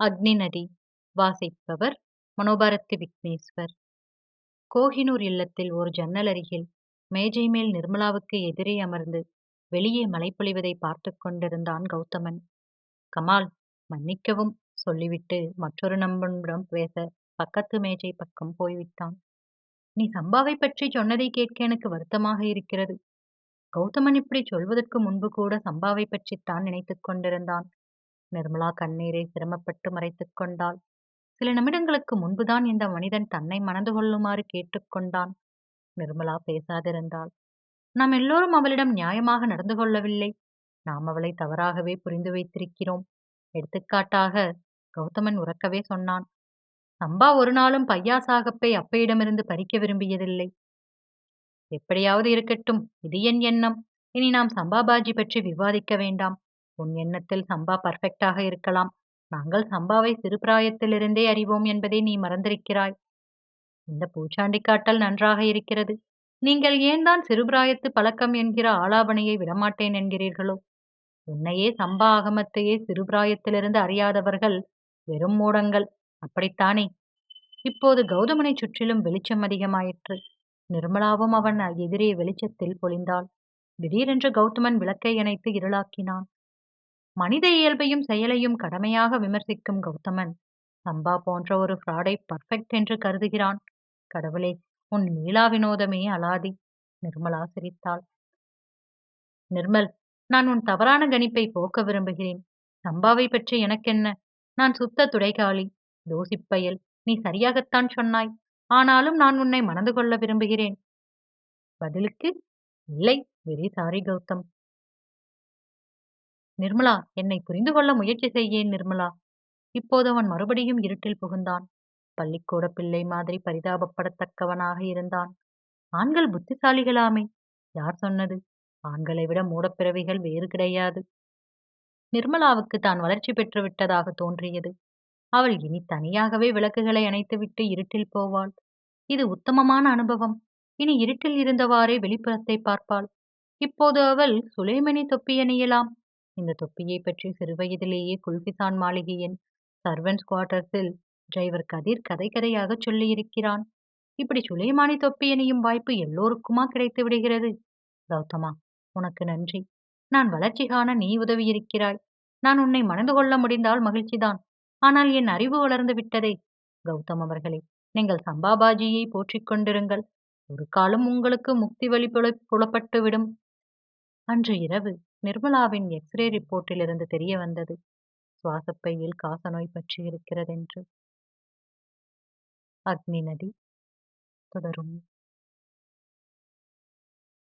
அக்னி நதி வாசிப்பவர் மனோபாரதி விக்னேஸ்வர். கோஹினூர் இல்லத்தில் ஒரு ஜன்னல் அருகில் மேஜை மேல் நிர்மலாவுக்கு எதிரே அமர்ந்து வெளியே மழை பொழிவதை பார்த்து கொண்டிருந்தான் கௌதமன். கமால் மன்னிக்கவும் சொல்லிவிட்டு மற்றொரு நண்பனிடம் பேச பக்கத்து மேஜை பக்கம் போய்விட்டான். நீ சம்பாவை பற்றி சொன்னதை கேட்க எனக்கு வருத்தமாக இருக்கிறது. கௌதமன் இப்படி சொல்வதற்கு முன்பு கூட சம்பாவை பற்றித்தான் நினைத்துக் கொண்டிருந்தான். நிர்மலா கண்ணீரை சிரமப்பட்டு மறைத்துக் கொண்டாள். சில நிமிடங்களுக்கு முன்புதான் இந்த மனிதன் தன்னை மணந்து கொள்ளுமாறு கேட்டுக்கொண்டான் நிர்மலா பேசாதிருந்தாள். நாம் எல்லோரும் அவளிடம் நியாயமாக நடந்து கொள்ளவில்லை. நாம் அவளை தவறாகவே புரிந்து வைத்திருக்கிறோம். எடுத்துக்காட்டாக கௌதமன் உறக்கவே சொன்னான். சம்பா ஒரு நாளும் பையாசாகப்பை அப்பையிடமிருந்து பறிக்க விரும்பியதில்லை. எப்படியாவது இருக்கட்டும் இது என் எண்ணம். இனி நாம் சம்பாபாஜி பற்றி விவாதிக்க வேண்டாம். உன் எண்ணத்தில் சம்பா பர்ஃபெக்டாக இருக்கலாம். நாங்கள் சம்பாவை சிறு பிராயத்திலிருந்தே அறிவோம் என்பதை நீ மறந்திருக்கிறாய். இந்த பூச்சாண்டி காட்டல் நன்றாக இருக்கிறது. நீங்கள் ஏன் தான் சிறுபிராயத்து பழக்கம் என்கிற ஆலாபனையை விடமாட்டேன் என்கிறீர்களோ? உன்னையே சம்பா அகமத்தையே சிறுபிராயத்திலிருந்து அறியாதவர்கள் வெறும் மூடங்கள். அப்படித்தானே? இப்போது கௌதமனை சுற்றிலும் வெளிச்சம் அதிகமாயிற்று. நிர்மலாவும் அவன் எதிரே வெளிச்சத்தில் பொழிந்தாள். திடீரென்று கௌதமன் விளக்கை இணைத்து இருளாக்கினான். மனித இயல்பையும் செயலையும் கடமையாக விமர்சிக்கும் கௌதமன். சம்பா போன்ற ஒரு ஃப்ராடை பர்ஃபெக்ட் என்று கருதுகிறான். கடவுளே உன் லீலா வினோதமே அலாதி. நிர்மலா சிரித்தாள். நிர்மல் நான் உன் தவறான கணிப்பை போக்க விரும்புகிறேன். சம்பாவை பற்றி எனக்கென்ன? நான் சுத்த துடைகாளி தோசிப்பயல் நீ சரியாகத்தான் சொன்னாய். ஆனாலும் நான் உன்னை மணந்து கொள்ள விரும்புகிறேன். பதிலுக்கு இல்லை வெரி சாரி கௌதம். நிர்மலா என்னை புரிந்து கொள்ள முயற்சி செய்யேன் நிர்மலா. இப்போது அவன் மறுபடியும் இருட்டில் புகுந்தான். பள்ளிக்கூட பிள்ளை மாதிரி பரிதாபப்படத்தக்கவனாக இருந்தான். ஆண்கள் புத்திசாலிகளாமே. யார் சொன்னது? ஆண்களை விட மூடப்பிறவிகள் வேறு கிடையாது. நிர்மலாவுக்கு தான் வளர்ச்சி பெற்று விட்டதாக தோன்றியது. அவள் இனி தனியாகவே விளக்குகளை அணைத்துவிட்டு இருட்டில் போவாள். இது உத்தமமான அனுபவம். இனி இருட்டில் இருந்தவாறே வெளிப்புறத்தை பார்ப்பாள். இப்போது அவள் சுலைமணி தொப்பி அணியலாம். இந்த தொப்பியை பற்றி சிறுவயதிலேயே குல்பிசான் மாளிகையின் சர்வன்ஸ் குவார்டர்ஸில் டிரைவர் கதிர் கதை கதையாக சொல்லியிருக்கிறான். இப்படி சுலைமானி தொப்பி அணியும் வாய்ப்பு எல்லோருக்குமா கிடைத்து விடுகிறது? கௌதமா உனக்கு நன்றி. நான் வளர்ச்சி காண நீ உதவியிருக்கிறாய். நான் உன்னை மணந்து கொள்ள முடிந்தால் மகிழ்ச்சிதான். ஆனால் என் அறிவு வளர்ந்து விட்டதே. கௌதம் அவர்களே நீங்கள் சம்பாபாஜியை போற்றிக் கொண்டிருங்கள். ஒரு காலம் உங்களுக்கு முக்தி வழி புலப்பட்டு விடும் அன்று இரவு நிர்மலாவின் எக்ஸ்ரே ரிப்போர்ட்டிலிருந்து தெரிய வந்தது. சுவாசப்பையில் காசநோய் பற்றி இருக்கிறதென்று. அக்னி நதி தொடரும்.